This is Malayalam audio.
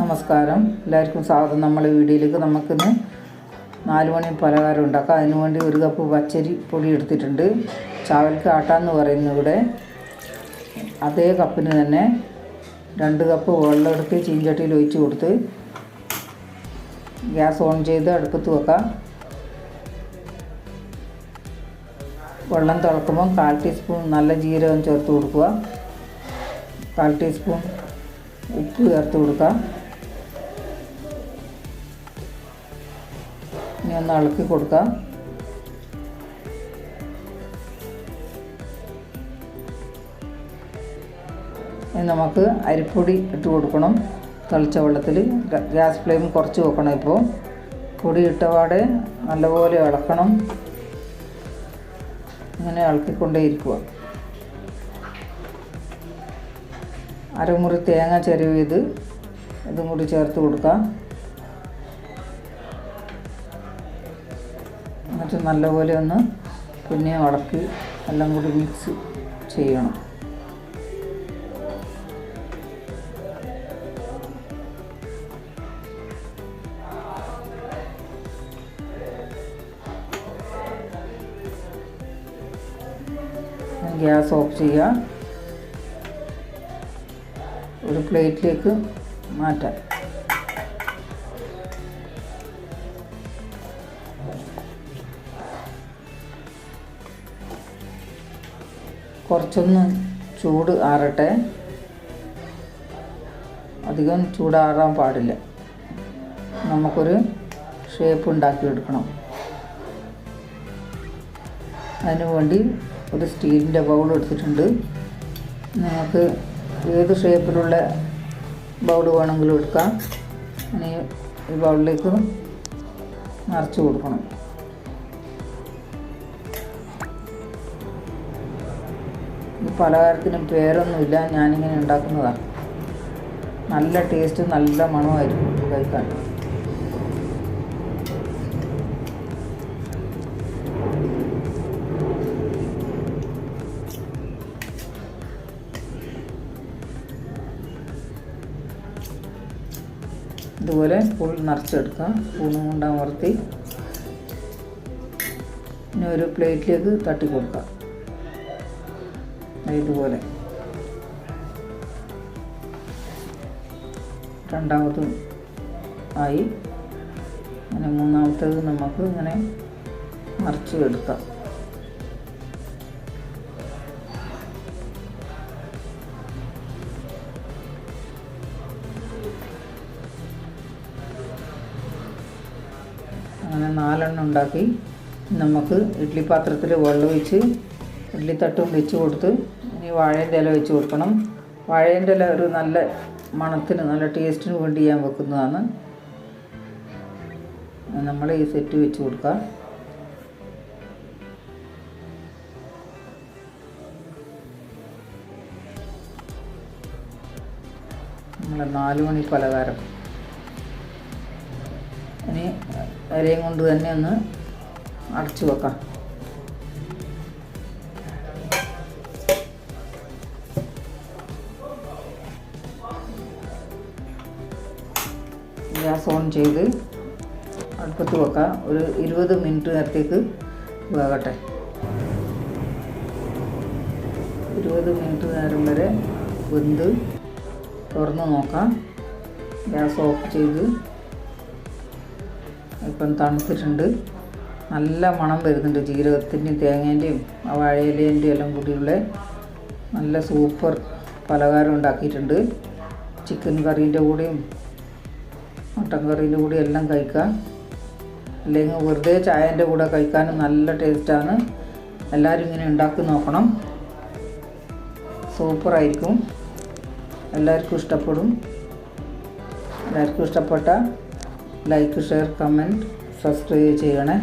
നമസ്കാരം. എല്ലാവർക്കും സ്വാഗതം. നമ്മളെ വീഡിയോയിലേക്ക് നമുക്കിന്ന് നാല് മണി പലഹാരം ഉണ്ടാക്കാം. അതിനുവേണ്ടി ഒരു കപ്പ് പച്ചരി പൊടി എടുത്തിട്ടുണ്ട്. ചാവൽക്ക് ആട്ടാന്ന് പറയുന്നു ഇവിടെ. അതേ കപ്പിന് തന്നെ രണ്ട് കപ്പ് വെള്ളം എടുത്ത് ചീഞ്ചട്ടിയിൽ ഒഴിച്ച് കൊടുത്ത് ഗ്യാസ് ഓൺ ചെയ്ത് അടുപ്പത്ത് വെക്കാം. വെള്ളം തിളക്കുമ്പോൾ കാൽ ടീസ്പൂൺ നല്ല ജീരകം ചേർത്ത് കൊടുക്കുക. കാൽ ടീസ്പൂൺ ഉപ്പ് ചേർത്ത് കൊടുക്കുക ഇനി ഒന്ന് ഇളക്കി കൊടുക്കാം. നമുക്ക് അരിപ്പൊടി ഇട്ട് കൊടുക്കണം. തളിച്ച വെള്ളത്തിൽ ഗ്യാസ് ഫ്ലെയിം കുറച്ച് വെക്കണം ഇപ്പോൾ പൊടി ഇട്ടപാടെ നല്ലപോലെ ഇളക്കണം. ഇങ്ങനെ ഇളക്കിക്കൊണ്ടേയിരിക്കുക അരമുറി തേങ്ങ ചെരുവിയത് ഇതും കൂടി ചേർത്ത് കൊടുക്കാം. എന്നിട്ട് നല്ലപോലെ ഒന്ന് പിന്നെ ഉടക്കി എല്ലാം കൂടി മിക്സ് ചെയ്യണം. ഗ്യാസ് ഓഫ് ചെയ്യുക. ഒരു പ്ലേറ്റിലേക്ക് മാറ്റാം. കുറച്ചൊന്ന് ചൂട് ആറട്ടെ. അധികം ചൂടാറാൻ പാടില്ല. നമുക്കൊരു ഷേപ്പ് ഉണ്ടാക്കിയെടുക്കണം. അതിനു വേണ്ടി ഒരു സ്റ്റീലിന്റെ ബൗൾ എടുത്തിട്ടുണ്ട്. നിങ്ങൾക്ക് ഏത് ഷേപ്പിലുള്ള ബൗൾ വേണമെങ്കിലും എടുക്കാം. ഇനി ഈ ബൗളിലേക്ക് നിറച്ച് കൊടുക്കണം. പലഹാരത്തിനും പേരൊന്നുമില്ല. ഞാനിങ്ങനെ ഉണ്ടാക്കുന്നതാണ് നല്ല ടേസ്റ്റ് നല്ല മണമായിരിക്കും കഴിക്കാൻ. ഇതുപോലെ ഫുൾ നിറച്ചെടുക്കാം. സ്പൂണും കൊണ്ട് അമർത്തി ഇനി ഒരു പ്ലേറ്റിലേക്ക് തട്ടി കൊടുക്കാം. ഇതുപോലെ. രണ്ടാമതും ആയി. അങ്ങനെ മൂന്നാമത്തേത് നമുക്ക് ഇങ്ങനെ മറിച്ച് എടുക്കാം അങ്ങനെ നാലെണ്ണം ഉണ്ടാക്കി. നമുക്ക് ഇഡ്ഡലി പാത്രത്തിൽ വെള്ളം ഒഴിച്ച് ഇഡ്ഡലി വെച്ച് കൊടുത്ത് ഇനി വാഴേന്റെ ഇല വെച്ച് കൊടുക്കണം. വാഴേന്റെ ഇല ഒരു നല്ല മണത്തിന് നല്ല ടേസ്റ്റിന് വേണ്ടി ഞാൻ വെക്കുന്നതാണ്. നമ്മൾ ഈ സെറ്റ് വെച്ച് കൊടുക്കുക നമ്മളെ നാല് മണി പലഹാരം. ഇനി വരെയും കൊണ്ട് തന്നെ ഒന്ന് അടച്ചു വെക്കാം. ഗ്യാസ് ഓൺ ചെയ്ത് അടുപ്പത്ത് വെക്കാം. ഒരു ഇരുപത് മിനിറ്റ് നേരത്തേക്ക് വേകട്ടെ ഇരുപത് മിനിറ്റ് നേരം വരെ വെന്ത് തുറന്ന് നോക്കാം. ഗ്യാസ് ഓഫ് ചെയ്ത് ഇപ്പം തണുത്തിട്ടുണ്ട്. നല്ല മണം വരുന്നുണ്ട് ജീരകത്തിന്റെയും തേങ്ങേന്റെയും ആ വാഴയിലേന്റെയും എല്ലാം കൂടിയുള്ള നല്ല സൂപ്പർ പലഹാരം ഉണ്ടാക്കിയിട്ടുണ്ട്. ചിക്കൻ കറീന്റെ കൂടെയും മട്ടൻ കറീന്റെ കൂടി എല്ലാം കഴിക്കാം അല്ലെങ്കിൽ വെറുതെ ചായന്റെ കൂടെ കഴിക്കാനും നല്ല ടേസ്റ്റാണ്. എല്ലാവരും ഇങ്ങനെ ഉണ്ടാക്കി നോക്കണം. സൂപ്പറായിരിക്കും. എല്ലാവർക്കും ഇഷ്ടപ്പെടും. എല്ലാവർക്കും ഇഷ്ടപ്പെട്ട ലൈക്ക് ഷെയർ കമന്റ് സബ്സ്ക്രൈബ് ചെയ്യണേ.